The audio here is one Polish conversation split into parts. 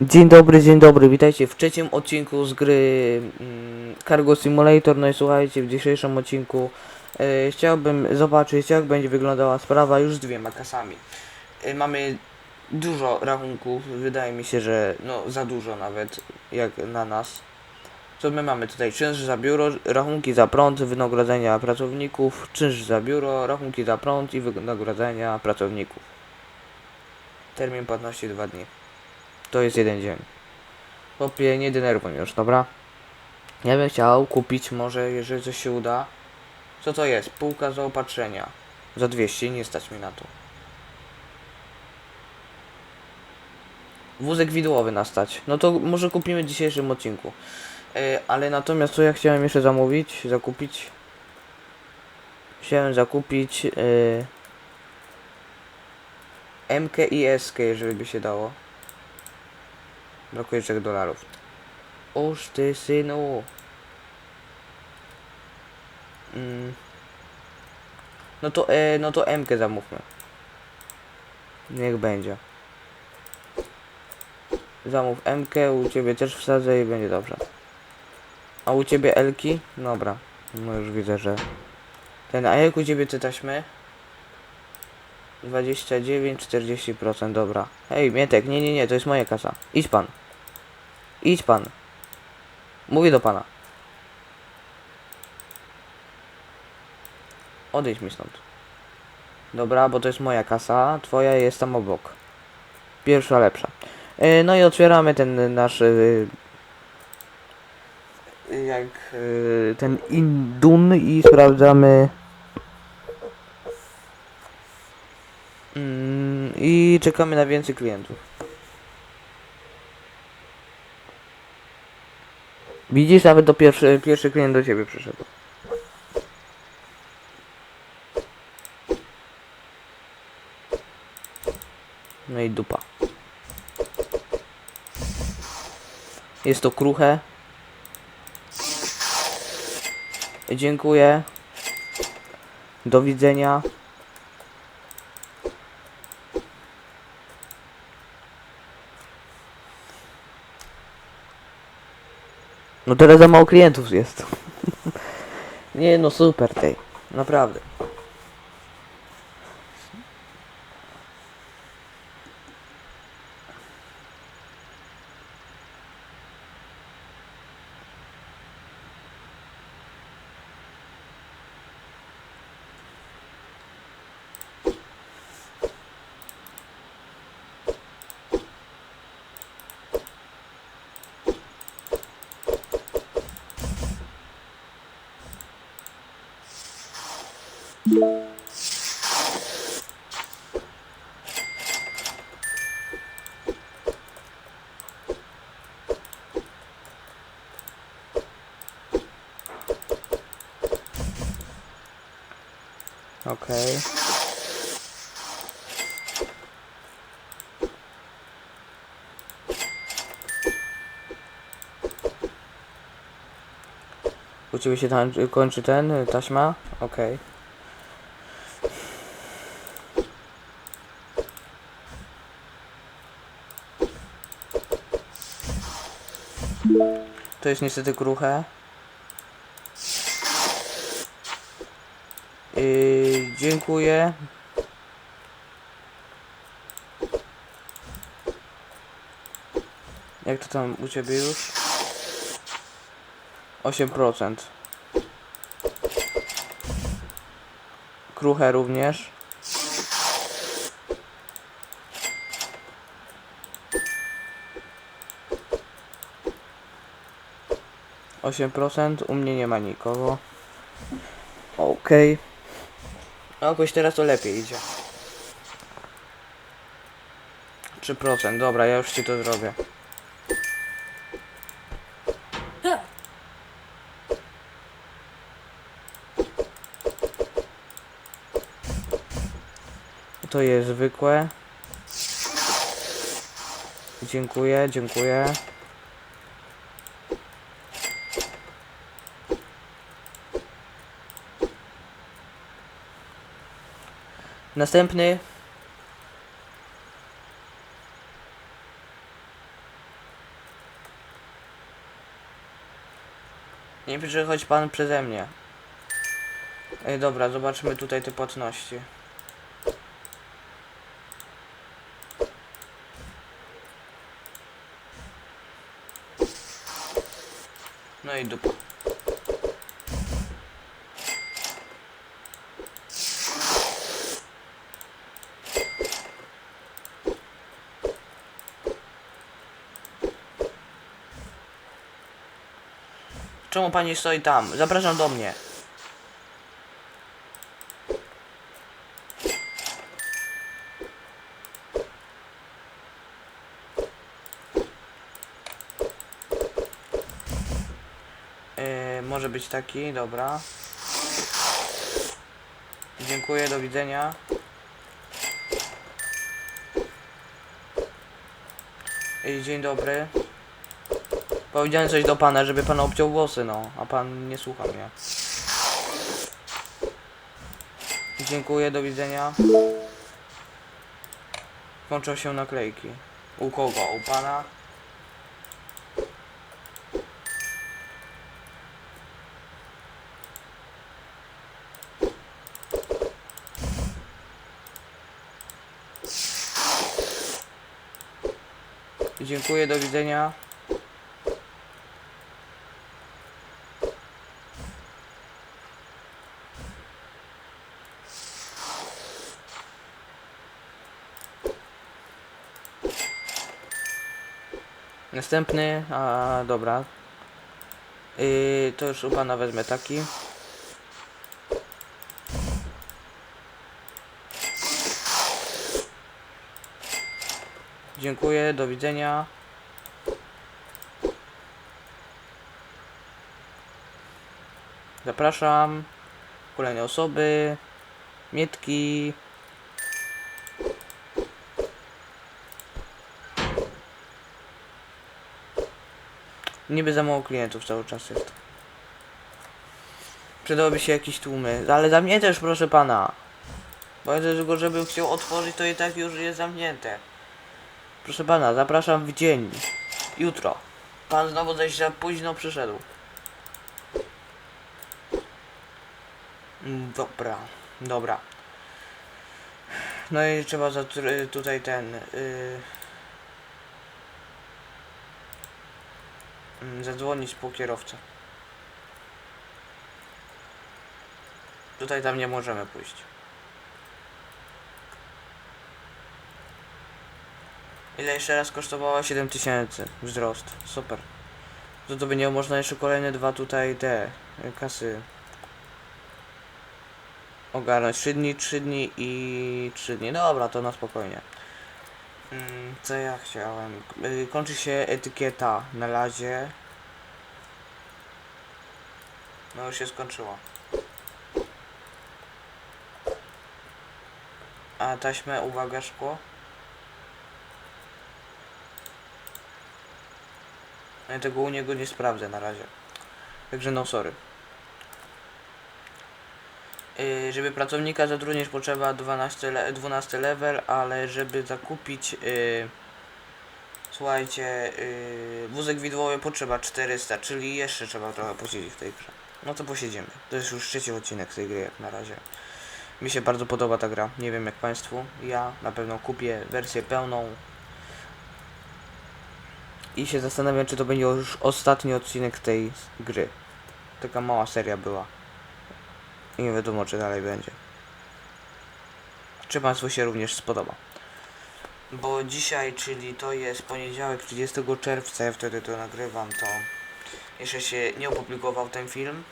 Dzień dobry, dzień dobry, witajcie w trzecim odcinku z gry mm, Cargo Simulator. No i słuchajcie, w dzisiejszym odcinku e, chciałbym zobaczyć jak będzie wyglądała sprawa już z dwiema kasami. E, mamy dużo rachunków, wydaje mi się, że no za dużo nawet, jak na nas. Co my mamy tutaj? Czynsz za biuro, rachunki za prąd, wynagrodzenia pracowników, czynsz za biuro, rachunki za prąd i wynagrodzenia pracowników. Termin płatności 2 dni. To jest jeden dzień. Chłopie, nie denerwuj już, dobra? Ja bym chciał kupić może, jeżeli coś się uda. Co to jest? Półka zaopatrzenia. Za 200, nie stać mi na to. Wózek widłowy na stać. No to może kupimy w dzisiejszym odcinku. E, ale natomiast co ja chciałem jeszcze zamówić, zakupić? Chciałem zakupić e, MK i SK, jeżeli by się dało. Brakuje 3 dolarów. Oż ty synu. Mm. No to, e, no to M-kę zamówmy. Niech będzie. Zamów M-kę, u ciebie też wsadzę i będzie dobrze. A u ciebie Elki? Dobra. No już widzę, że... Ten, a jak u ciebie te taśmy? 29, 40%, dobra. Hej, Mietek, nie, nie, nie, to jest moja kasa. Idź pan. Idź pan. Mówię do pana. Odejdź mi stąd. Dobra, bo to jest moja kasa, twoja jest tam obok. Pierwsza lepsza. E, no i otwieramy ten nasz... e, jak... e, ten indun i sprawdzamy... Mm, I czekamy na więcej klientów. Widzisz, nawet do pierwszy, pierwszy klient do ciebie przyszedł. No i dupa. Jest to kruche. Dziękuję. Do widzenia. No teraz za mało klientów jest. Nie no super tej. Naprawdę. Okej. U się tam kończy ten, y, taśma? Okej. To jest niestety kruche. Yy, dziękuję. Jak to tam u ciebie już? 8%. Kruche również. Osiem procent, u mnie nie ma nikogo. Okej. No jakoś teraz to lepiej idzie. 3%, dobra, ja już ci to zrobię. To jest zwykłe. Dziękuję, dziękuję. Następny. Nie przechodź pan przeze mnie. Ej, dobra, zobaczmy tutaj te płatności. No i dupa. Czemu pani stoi tam? Zapraszam do mnie. Yy, może być taki, dobra. Dziękuję, do widzenia. Yy, dzień dobry. Powiedziałem coś do pana, żeby pan obciął włosy, no, a pan nie słucha mnie. Dziękuję, do widzenia. Kończą się naklejki. U kogo? U pana? Dziękuję, do widzenia. Następny, a dobra. Yy, to już u pana wezmę taki. Dziękuję, do widzenia. Zapraszam. Kolejne osoby. Mietki. Niby za mało klientów cały czas jest. Przydałoby się jakieś tłumy, ale za mnie też proszę pana. Bo ja go żebym chciał otworzyć to i tak już jest zamknięte. Proszę pana, zapraszam w dzień. Jutro. Pan znowu zaś za późno przyszedł. Mm, Dobra, dobra. No i trzeba tutaj ten. Yy, zadzwonić po kierowcę. Tutaj tam nie możemy pójść. Ile jeszcze raz kosztowała? 7000 wzrost. Super. To to będzie można jeszcze kolejne dwa tutaj te y, kasy ogarnąć. 3 dni, 3 dni i 3 dni. Dobra, to na spokojnie. Mm, Co ja chciałem? Y, Kończy się etykieta na razie. No już się skończyło. A taśmę, uwaga, szkło. Ja tego u niego nie sprawdzę na razie. Także no sorry. Yy, żeby pracownika zatrudnić potrzeba 12, le 12 level, ale żeby zakupić yy, słuchajcie, yy, wózek widłowy potrzeba 400, czyli jeszcze trzeba trochę posiedzieć w tej grze. No to posiedzimy. To jest już trzeci odcinek tej gry jak na razie. Mi się bardzo podoba ta gra. Nie wiem jak Państwu. Ja na pewno kupię wersję pełną. I się zastanawiam, czy to będzie już ostatni odcinek tej gry. Taka mała seria była. I nie wiadomo, czy dalej będzie. Czy Państwu się również spodoba. Bo dzisiaj, czyli to jest poniedziałek 30 czerwca, ja wtedy to nagrywam, to jeszcze się nie opublikował ten film.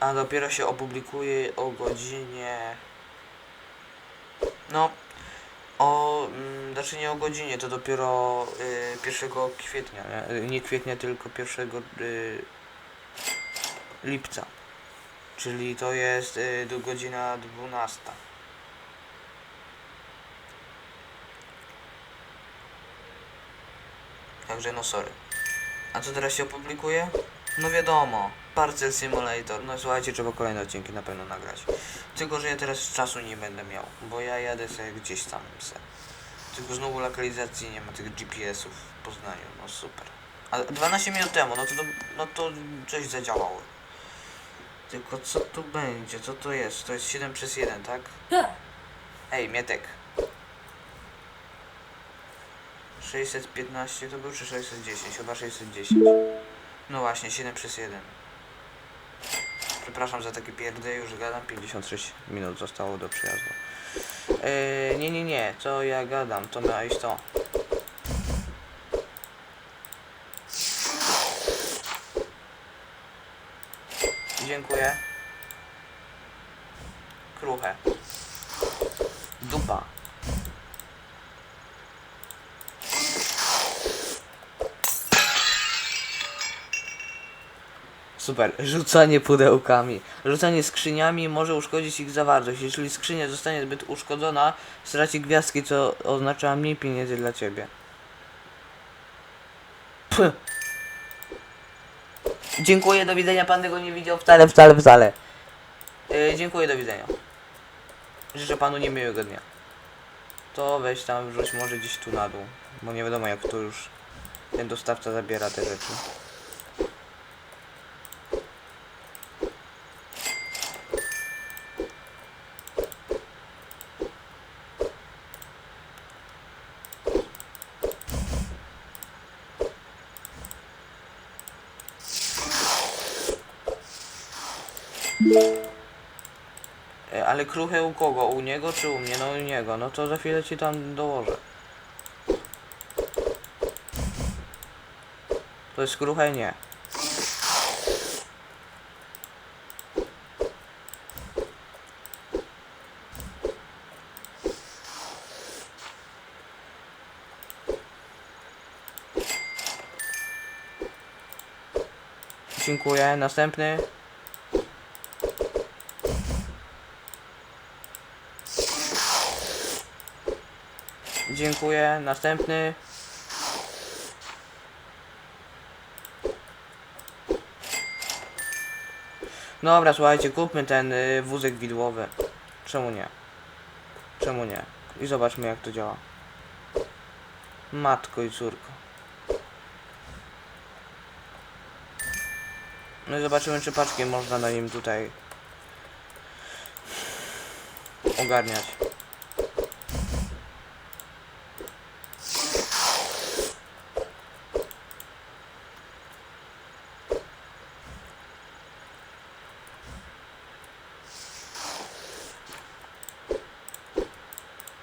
A dopiero się opublikuje o godzinie... No, o, mm, znaczy nie o godzinie, to dopiero y, 1 kwietnia, nie? Y, nie kwietnia, tylko 1 y, lipca. Czyli to jest y, do godzina 12. Także no sorry. A co teraz się opublikuje? No wiadomo, Parcel Simulator. No słuchajcie, trzeba kolejne odcinki na pewno nagrać. Tylko, że ja teraz czasu nie będę miał, bo ja jadę sobie gdzieś tam se. Tylko znowu lokalizacji nie ma tych GPS-ów w Poznaniu, no super. A 12 minut temu, no to, no to coś zadziałało. Tylko co tu będzie? Co to jest? To jest 7 przez 1, tak? Ej, Mietek. 615 to był czy 610? Chyba 610. No właśnie, 7 przez 1. Przepraszam za takie pierdy, już gadam. 56 minut zostało do przyjazdu. Yy, nie, nie, nie, co ja gadam, to miała iść to. Dziękuję. Kruche. Dupa. Super. Rzucanie pudełkami. Rzucanie skrzyniami może uszkodzić ich zawartość. Jeśli skrzynia zostanie zbyt uszkodzona, straci gwiazdki, co oznacza mniej pieniędzy dla ciebie. Pff. Dziękuję, do widzenia. Pan tego nie widział wcale, wcale, wcale. Yy, dziękuję, do widzenia. Życzę panu niemiłego dnia. To weź tam wrzuć może gdzieś tu na dół. Bo nie wiadomo jak to już ten dostawca zabiera te rzeczy. Ale kruche u kogo? U niego czy u mnie? No u niego. No to za chwilę ci tam dołożę. To jest kruche? Nie. Dziękuję. Następny. Dziękuję. Następny. Dobra, słuchajcie, kupmy ten y, wózek widłowy. Czemu nie? Czemu nie? I zobaczmy jak to działa. Matko i córko. No i zobaczymy czy paczki można na nim tutaj ogarniać.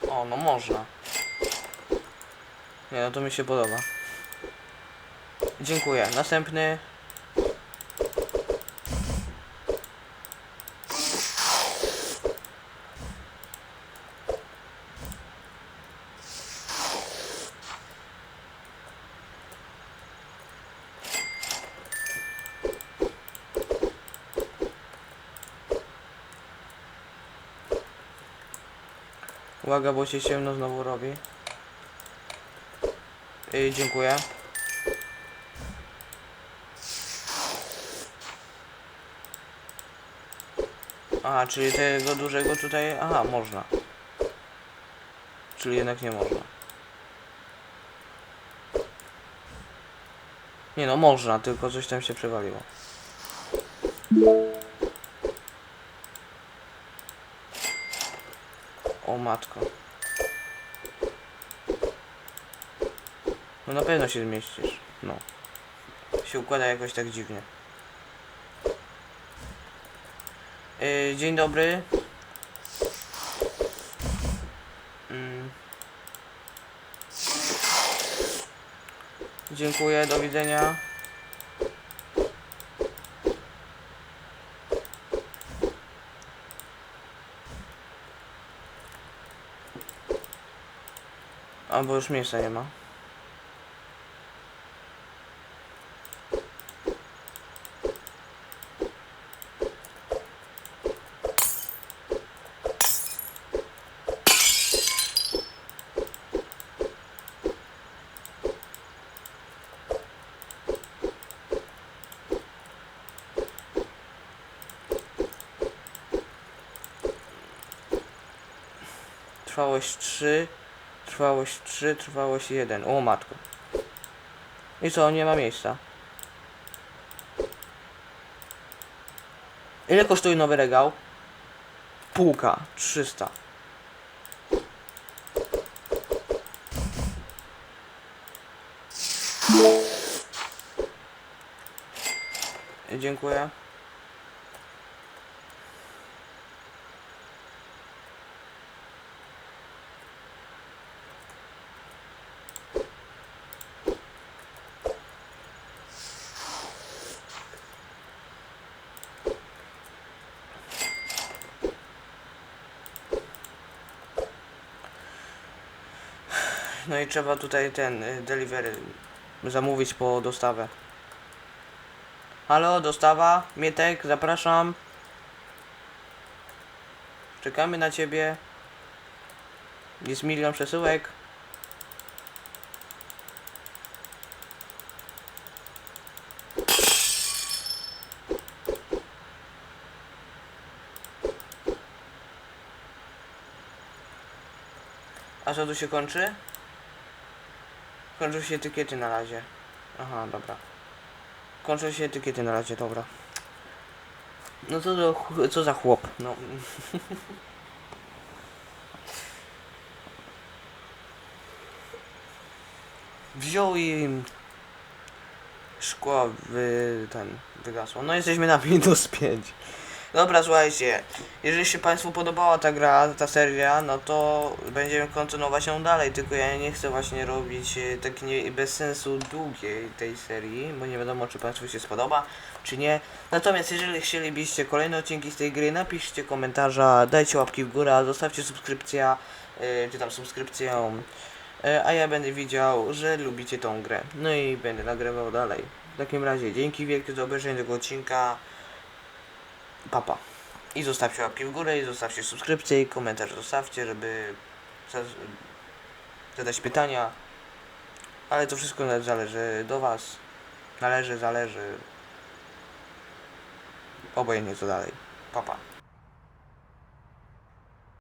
O, no można. Nie, no to mi się podoba. Dziękuję. Następny. Uwaga, bo się ciemno znowu robi. Yy, dziękuję. Aha, czyli tego dużego tutaj... Aha, można. Czyli jednak nie można. Nie no, można, tylko coś tam się przewaliło. O matko. No na pewno się zmieścisz. No. Się układa jakoś tak dziwnie. Yy, dzień dobry. Mm. Dziękuję, do widzenia. Albo już miejsca nie ma. Trwałość 3, trwałość 3, trwałość 1. O matko. I co, nie ma miejsca. Ile kosztuje nowy regał? Półka, 300. Dziękuję. No i trzeba tutaj ten y, delivery zamówić po dostawę. Halo, dostawa, Mietek, zapraszam. Czekamy na ciebie. Jest milion przesyłek. A co tu się kończy? Kończą się etykiety na razie. Aha, dobra. Kończą się etykiety na razie, dobra. No co, ch- co za chłop, no. Wziął i szkło wy, ten wygasło. No jesteśmy na minus 5. Dobra, słuchajcie, jeżeli się Państwu podobała ta gra, ta seria, no to będziemy kontynuować ją dalej, tylko ja nie chcę właśnie robić e, tak nie, bez sensu długiej tej serii, bo nie wiadomo czy Państwu się spodoba, czy nie. Natomiast jeżeli chcielibyście kolejne odcinki z tej gry, napiszcie komentarza, dajcie łapki w górę, zostawcie subskrypcja, e, czy tam subskrypcję, e, a ja będę widział, że lubicie tą grę. No i będę nagrywał dalej. W takim razie, dzięki wielkie za obejrzenie tego odcinka papa. I zostawcie łapki w górę, i zostawcie subskrypcję, i komentarz zostawcie, żeby zadać pytania. Ale to wszystko zależy do Was. Należy, zależy. Obojętnie co dalej. Papa.